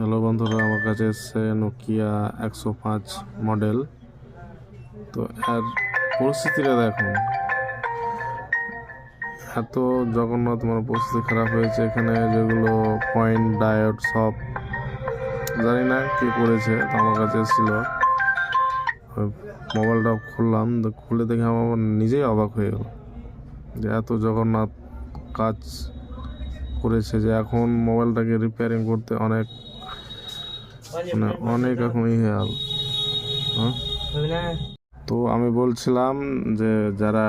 Hello বন্ধুরা, আমার কাছে এসছে নোকিয়া একশো পাঁচ মডেল তো এর পরিস্থিতিটা দেখুন। এত জগন্নাথ মানে পরিস্থিতি খারাপ হয়েছে এখানে, যেগুলো পয়েন্ট ডায়োড সব। জানি না কি করেছে, তো আমার কাছে এসেছিল। মোবাইলটা খুললাম, তো খুলে দেখে আমার নিজেই অবাক হয়ে গেল যে এত জগন্নাথ কাজ করেছে যে এখন মোবাইলটাকে রিপেয়ারিং করতে অনেক অনেক এখন ইয়ে হাল হ্যাঁ? তো আমি বলছিলাম যে যারা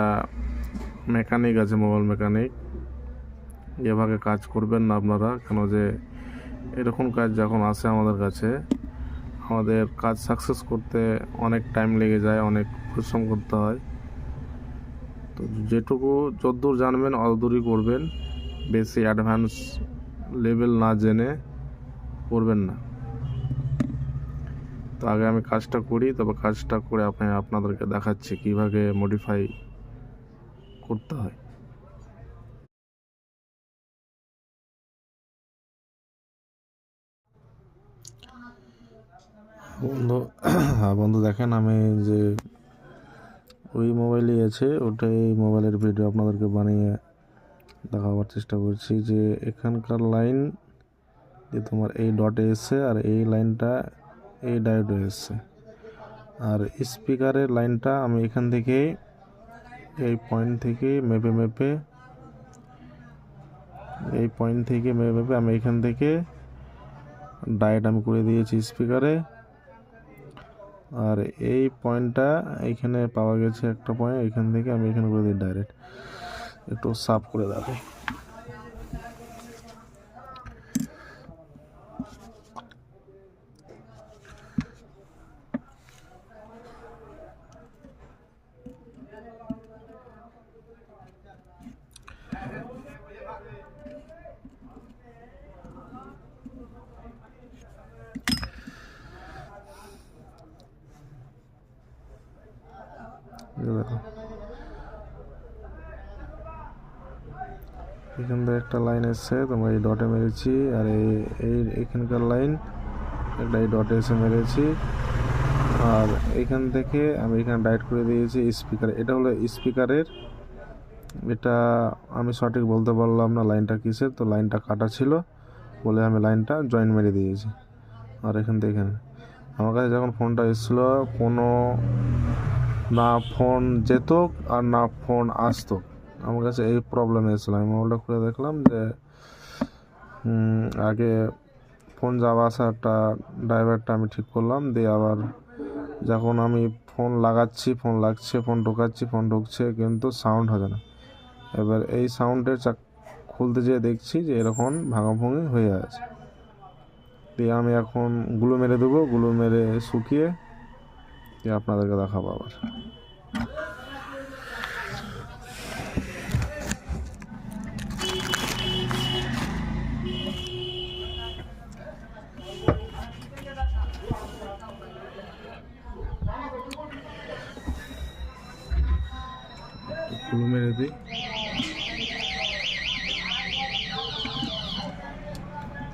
মেকানিক আছে, মোবাইল মেকানিক, এভাবে কাজ করবেন না আপনারা, কেন যে এরকম কাজ যখন আসে আমাদের কাছে, আমাদের কাজ সাকসেস করতে অনেক টাইম লেগে যায়, অনেক পরিশ্রম করতে হয়। তো যেটুকু যতদূর জানবেন, অতদূরই করবেন। বেশি অ্যাডভান্স লেভেল না জেনে করবেন না। তো আগে আমি কাজটা করি, তবে কাজটা করে আপনি আপনাদেরকে দেখাচ্ছি কীভাবে মডিফাই করতে হয়। বন্ধু হ্যাঁ বন্ধু, দেখেন আমি যে ওই মোবাইলই আছে, ওটাই মোবাইলের ভিডিও আপনাদেরকে বানিয়ে দেখাবার চেষ্টা করছি যে এখানকার লাইন যে তোমার এই ডটে এসছে আর এই লাইনটা এই ডায়োডে এসছে আর স্পিকারের লাইনটা আমি এখান থেকে এই পয়েন্ট থেকে মেপে মেপে, এই পয়েন্ট থেকে মেপে মেপে আমি এখান থেকে ডায়েট আমি করে দিয়েছি স্পিকারে আর এই পয়েন্টটা এইখানে পাওয়া গেছে একটা পয়েন্ট এখান থেকে আমি এখানে করে দিই ডাইরেক্ট একটু সাফ করে দেবে এখান থেকে একটা লাইন এসছে, তোমরা এই ডটে মেরেছি, আর এই এখানকার লাইন একটা এই ডটে এসে মেরেছি। আর এখান থেকে আমি এখানে ডাইট করে দিয়েছি স্পিকার এটা হলো স্পিকারের এটা আমি সঠিক বলতে পারলাম না লাইনটা কিসের, তো লাইনটা কাটা ছিল, বলে আমি লাইনটা জয়েন মেরে দিয়েছি। আর এখান থেকে আমার কাছে যখন ফোনটা এসেছিল, কোনো না ফোন যেত আর না ফোন আসতো। আমার কাছে এই প্রবলেম এসেছিল আমি মোবাইলটা খুলে দেখলাম যে আগে ফোন যাওয়া আসা একটা ড্রাইভারটা আমি ঠিক করলাম। দিয়ে আবার যখন আমি ফোন লাগাচ্ছি, ফোন লাগছে, ফোন ঢোকাচ্ছি, ফোন ঢুকছে, কিন্তু সাউন্ড হবে না। এবার এই সাউন্ডের চাক খুলতে যেয়ে দেখছি যে এরকম ভাঙাভুঙি হয়ে আছে। দিয়ে আমি এখনগুলো মেরে দেবো, গুলো মেরে শুকিয়ে দিয়ে আপনাদেরকে দেখাবো আবার।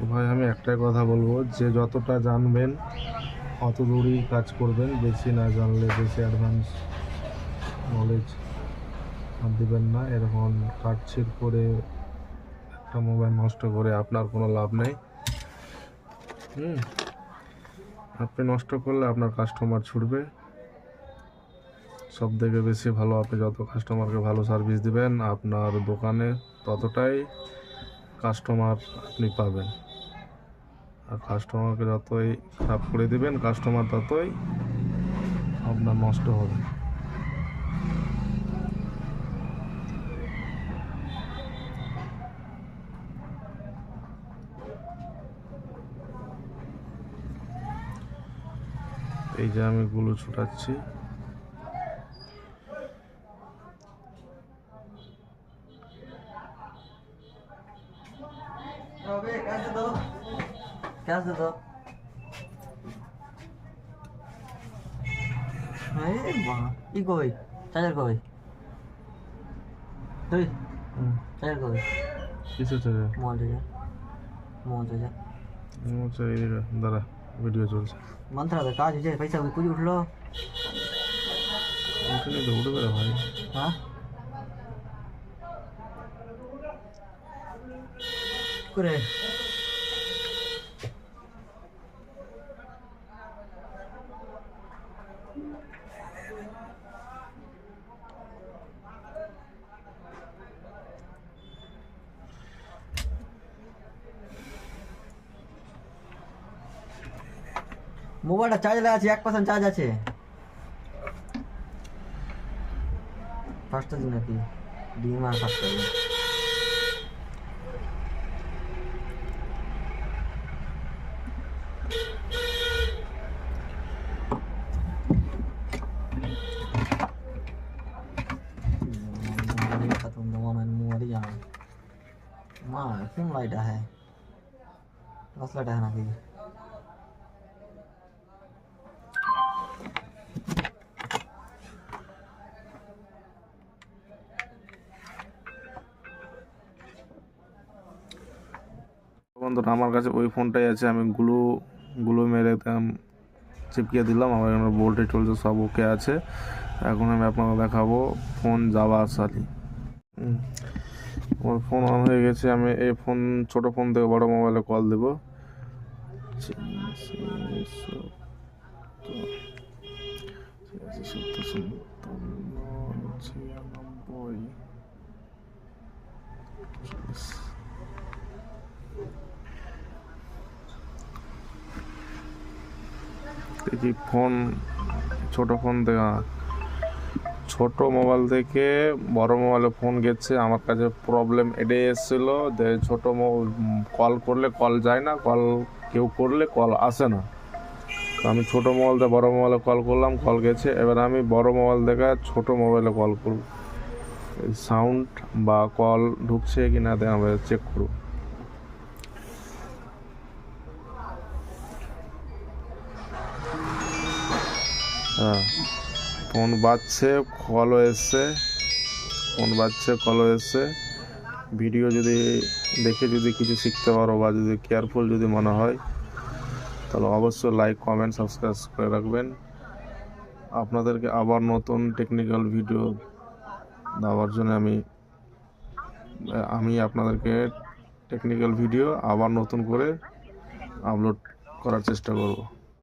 ভাই আমি একটাই কথা বলব যে যতটা জানবেন অত দূরই কাজ করবেন, বেশি না জানলে বেশি অ্যাডভান্স নলেজ দেবেন না। এরকম কাটছিট করে একটা মোবাইল নষ্ট করে আপনার কোনো লাভ নেই। হুম, আপনি নষ্ট করলে আপনার কাস্টমার ছুটবে। সব থেকে বেশি ভালো আপনি যত কাস্টমারকে ভালো সার্ভিস দিবেন, আপনার দোকানে ততটাই কাস্টমার আপনি পাবেন। আর কাস্টমারকে যতই খারাপ করে দেবেন কাস্টমার ততই আপনার নষ্ট হবে। এই যে আমি গুলো ছুটাচ্ছি। পেঁয়াজ দে তো ই কই চার্জার কই তুই চার্জার কই কিছু charger mobile charger mobile charger mobile charger দাঁড়া ভিডিও চলছে মন্ত্রাতে কাজ হয়েছে পয়সা কুড়ি উঠল উঠলে তো উঠবে না ভাই হ্যাঁ করে মোবাইলটা চার্জ লাগা আছে এক পার্সেন্ট চার্জ আছে পাঁচটা দিন নাকি ডিম আর সাতটা দিন Katong naman mo rin yan. Ma, kung light आहे. বন্ধুরা আমার কাছে ওই ফোনটাই আছে। আমি গ্লু গ্লু মেরে একদম চিপকে দিলাম। আমার এখানে বোল্টে চলছে, সব ওকে আছে। এখন আমি আপনাকে দেখাবো, ফোন যাওয়া আসালি। আমার ফোন অন হয়ে গেছে, আমি এই ফোন, ছোট ফোন থেকে বড় মোবাইলে কল দেব। দেখি ফোন, ছোট ফোন থেকে ছোট মোবাইল থেকে বড় মোবাইলে ফোন গেছে, আমার কাছে প্রবলেম এটাই এসেছিল যে ছোট কল করলে কল যায় না কল কেউ করলে কল আসে না। তো আমি ছোট মোবাইল থেকে বড় মোবাইলে কল করলাম কল গেছে। এবার আমি বড় মোবাইল থেকে ছোট মোবাইলে কল করব। সাউন্ড বা কল ঢুকছে কি না দেখে আমরা চেক করব। ফোন বাজছে কলও এসছে। ফোন বাজছে কলও এসছে। ভিডিও যদি দেখে যদি কিছু শিখতে পারো বা যদি কেয়ারফুল যদি মনে হয়, তাহলে অবশ্যই লাইক কমেন্ট সাবস্ক্রাইব করে রাখবেন। আপনাদেরকে আবার নতুন টেকনিক্যাল ভিডিও দেওয়ার জন্য আমি আমি আপনাদেরকে টেকনিক্যাল ভিডিও আবার নতুন করে আপলোড করার চেষ্টা করব।